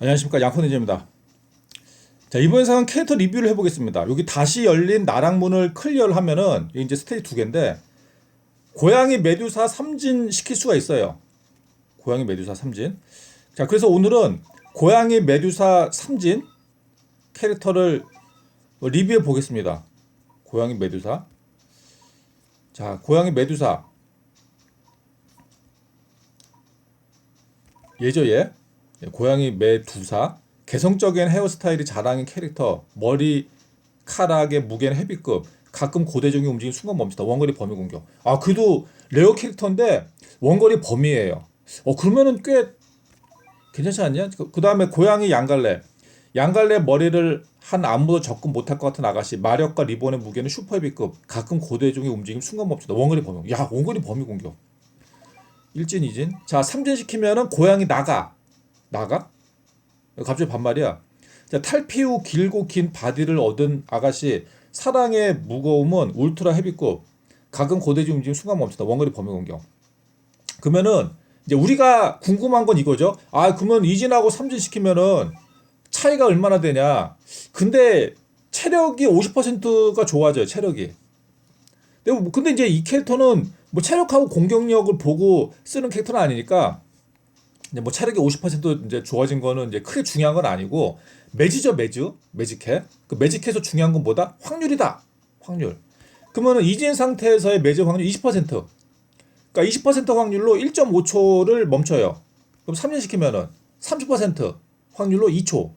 안녕하십니까 양코네즈입니다. 자 이번 영상은 캐릭터 리뷰를 해보겠습니다. 여기 다시 열린 나락문을 클리어를 하면은 이제 스테이지 두 개인데 고양이 메두사 삼진 시킬 수가 있어요. 고양이 메두사 삼진. 자 그래서 오늘은 고양이 메두사 삼진 캐릭터를 리뷰해 보겠습니다. 고양이 메두사. 자 고양이 메두사 예저예 고양이 메두사. 개성적인 헤어스타일이 자랑인 캐릭터. 머리 카락의 무게는 헤비급. 가끔 고대적인 움직임 순간 멈추다. 원거리 범위 공격. 아 그도 레어 캐릭터인데 원거리 범위예요. 어 그러면은 꽤 괜찮지 않냐? 그 다음에 고양이 양갈래. 양갈래 머리를 한 안무도 접근 못할 것 같은 아가씨. 마력과 리본의 무게는 슈퍼 헤비급. 가끔 고대적인 움직임 순간 멈추다. 원거리 범위. 공격. 야 원거리 범위 공격. 일진 이진. 자 삼진 시키면은 고양이 나가 나가? 갑자기 반말이야. 자 탈피 후 길고 긴 바디를 얻은 아가씨 사랑의 무거움은 울트라 헤비급. 가끔 고대지 움직임 순간 멈추다. 원거리 범위 공격. 그러면은 이제 우리가 궁금한 건 이거죠. 아 그러면 이진하고 삼진 시키면은 차이가 얼마나 되냐. 근데 체력이 50%가 좋아져요 체력이. 뭐- 근데 이제 이 캐릭터는 뭐 체력하고 공격력을 보고 쓰는 캐릭터는 아니니까 이제 뭐 체력이 50% 이제 좋아진 거는 이제 크게 중요한 건 아니고 매지죠 매즈 매직해. 그 매직해서 중요한 건 뭐다? 확률이다. 확률. 그러면은 이진 상태에서의 매즈 확률 20% 그러니까 20% 확률로 1.5초를 멈춰요. 그럼 3년 시키면은 30% 확률로 2초.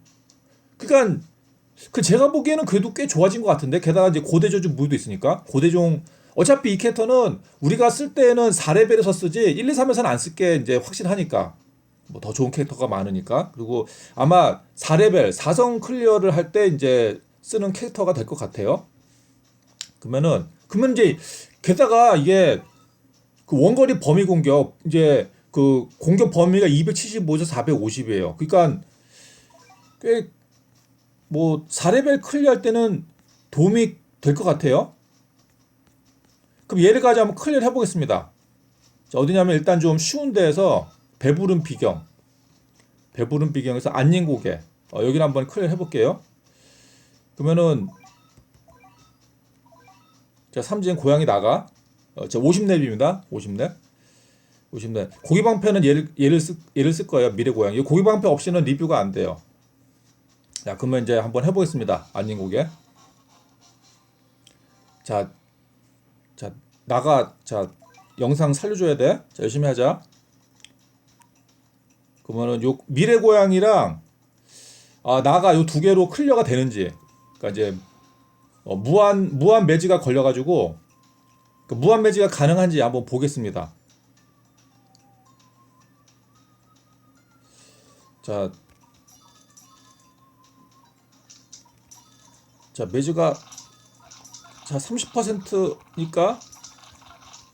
그러니까 그 제가 보기에는 그래도 꽤 좋아진 것 같은데 게다가 이제 고대조주 무도 있으니까 고대종 어차피 이 캐릭터는 우리가 쓸 때는 4레벨에서 쓰지 1, 2, 3에서는 안 쓸 게 이제 확실하니까 뭐 더 좋은 캐릭터가 많으니까 그리고 아마 4레벨 4성 클리어를 할 때 이제 쓰는 캐릭터가 될 것 같아요. 그러면은 그러면 이제 게다가 이게 그 원거리 범위 공격 이제 그 공격 범위가 275에서 450이에요. 그러니까 꽤 뭐 4레벨 클리어할 때는 도움이 될 것 같아요. 그럼 예를까지 한번 클리어 해보겠습니다. 자, 어디냐면 일단 좀 쉬운 데에서 배부른 비경, 배부른 비경에서 안닝고개 어, 여기를 한번 클리어 해볼게요. 그러면은 자 삼진 고양이 나가 어, 자 50렙입니다. 50렙. 50렙. 고기 방패는 얘를 얘를 쓸 얘를 쓸 거예요. 미래 고양이. 고기 방패 없이는 리뷰가 안 돼요. 자, 그러면 이제 한번 해보겠습니다. 안닝고개. 자, 자 나가 자 영상 살려줘야 돼. 자 열심히 하자. 그러면은 요 미래 고양이랑 아 나가 요 두 개로 클리어가 되는지. 그러니까 이제 어, 무한 무한 매지가 걸려가지고 그 무한 매지가 가능한지 한번 보겠습니다. 자, 자 매지가 자 30%니까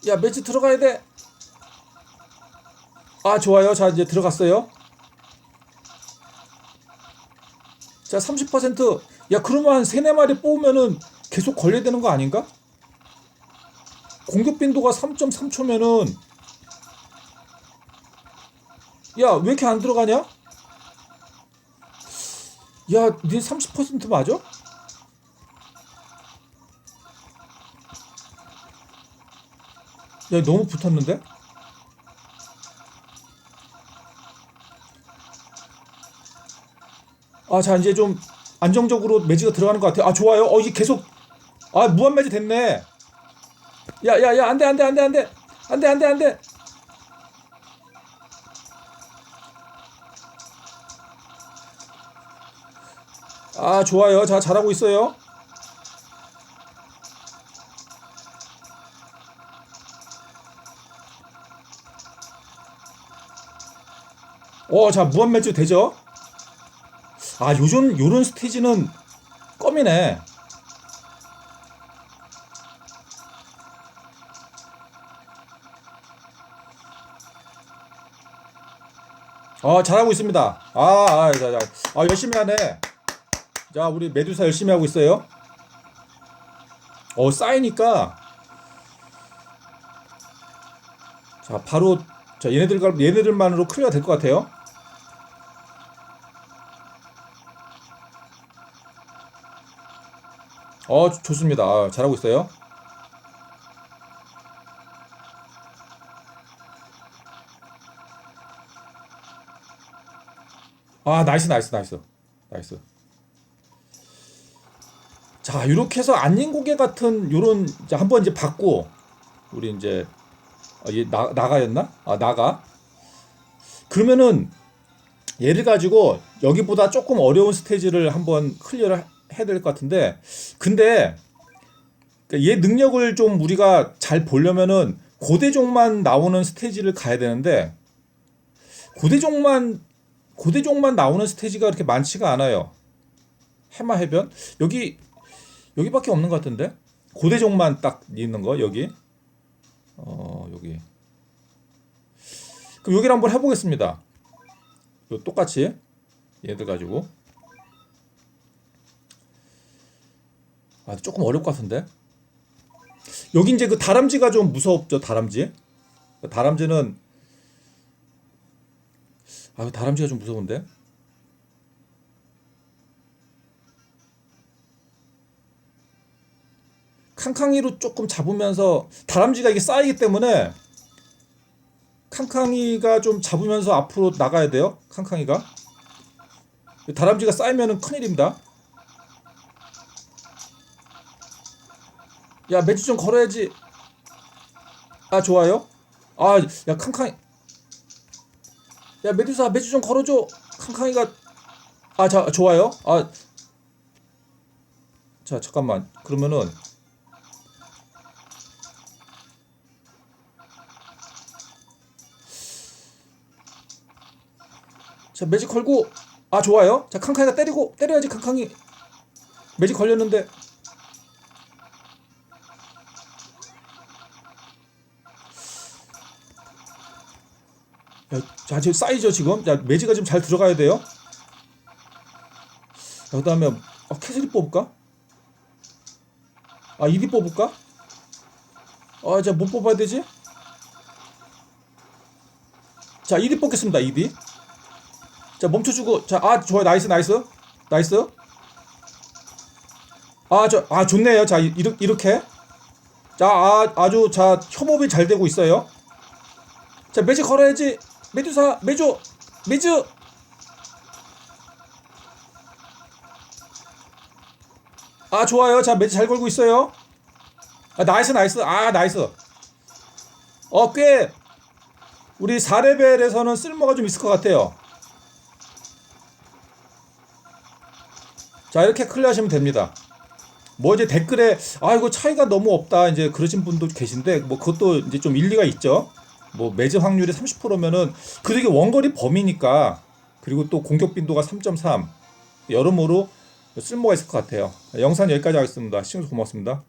야 매지 들어가야 돼. 아 좋아요. 자 이제 들어갔어요. 자 30%야 그러면 한 세네 마리 뽑으면은 계속 걸려야 되는 거 아닌가? 공격 빈도가 3.3초면은 야 왜 이렇게 안 들어가냐? 야, 네 30% 맞아? 야, 너무 붙었는데? 아, 자, 이제 좀 안정적으로 매지가 들어가는 것 같아. 아, 좋아요. 어, 이게 계속, 아, 무한 매지 됐네. 야, 야, 야, 안 돼, 안 돼, 안 돼, 안 돼. 안 돼, 안 돼, 안 돼. 아, 좋아요. 자, 잘하고 있어요. 어, 자, 무한 매주 되죠? 아, 요즘, 요런 스테이지는 껌이네. 아, 잘하고 있습니다. 아, 아, 자, 자. 아, 열심히 하네. 자, 우리 메두사 열심히 하고 있어요. 어, 쌓이니까. 자, 바로, 자, 얘네들, 얘네들만으로 클리어 될 것 같아요. 어 좋- 좋습니다. 아, 잘하고 있어요. 아 나이스 나이스 나이스 나이스. 자 이렇게 해서 안닝고개 같은 요런 한번 이제 받고 우리 이제 아, 얘 나, 나가였나? 아 나가. 그러면은 얘를 가지고 여기보다 조금 어려운 스테이지를 한번 클리어를 하- 해야 될 것 같은데 근데 그러니까 얘 능력을 좀 우리가 잘 보려면은 고대종만 나오는 스테이지를 가야 되는데 고대종만 고대종만 나오는 스테이지가 그렇게 많지가 않아요. 해마 해변? 여기 여기밖에 없는 것 같은데? 고대종만 딱 있는 거 여기? 어 여기. 그럼 여기를 한번 해보겠습니다. 요 똑같이 얘들 가지고 아 조금 어려울 것 같은데 여기 이제 그 다람쥐가 좀 무섭죠 다람쥐 다람쥐는 아 다람쥐가 좀 무서운데 캉캉이로 조금 잡으면서 다람쥐가 이게 쌓이기 때문에 캉캉이가 좀 잡으면서 앞으로 나가야 돼요. 캉캉이가 다람쥐가 쌓이면은 큰일입니다. 야 매주 좀 걸어야지. 아 좋아요. 아야 캉캉이. 야 메두사 매주 좀 걸어줘. 캉캉이가 아 자 좋아요. 아 자 잠깐만 그러면은 자 매직 걸고 아 좋아요 자 캉캉이가 때리고 때려야지 캉캉이 매직 걸렸는데 자 지금 쌓이죠 지금? 야 매지가 지금 잘 들어가야 돼요. 자, 그다음에 어, 캐슬리 뽑을까? 아 이디 뽑을까? 아자못 뽑아야 되지? 자 이디 뽑겠습니다 이디. 자 멈춰주고 자아 좋아요. 나이스 나이스. 나이스. 아저아 좋네요. 자 이- 이렇게 이렇게. 자 아, 아주 자 협업이 잘 되고 있어요. 자 매주 걸어야지 매주사 매주 매주 아 좋아요. 자 매주 잘 걸고 있어요. 아 나이스 나이스. 아 나이스. 어 꽤 우리 4레벨에서는 쓸모가 좀 있을 것 같아요. 자 이렇게 클리어하시면 됩니다. 뭐 이제 댓글에 아 이거 차이가 너무 없다. 이제 그러신 분도 계신데 뭐 그것도 이제 좀 일리가 있죠. 뭐 매즈 확률이 30%면은 그래도 이게 원거리 범위니까 그리고 또 공격 빈도가 3.3 여러모로 쓸모가 있을 것 같아요. 영상 여기까지 하겠습니다. 시청해주셔서 고맙습니다.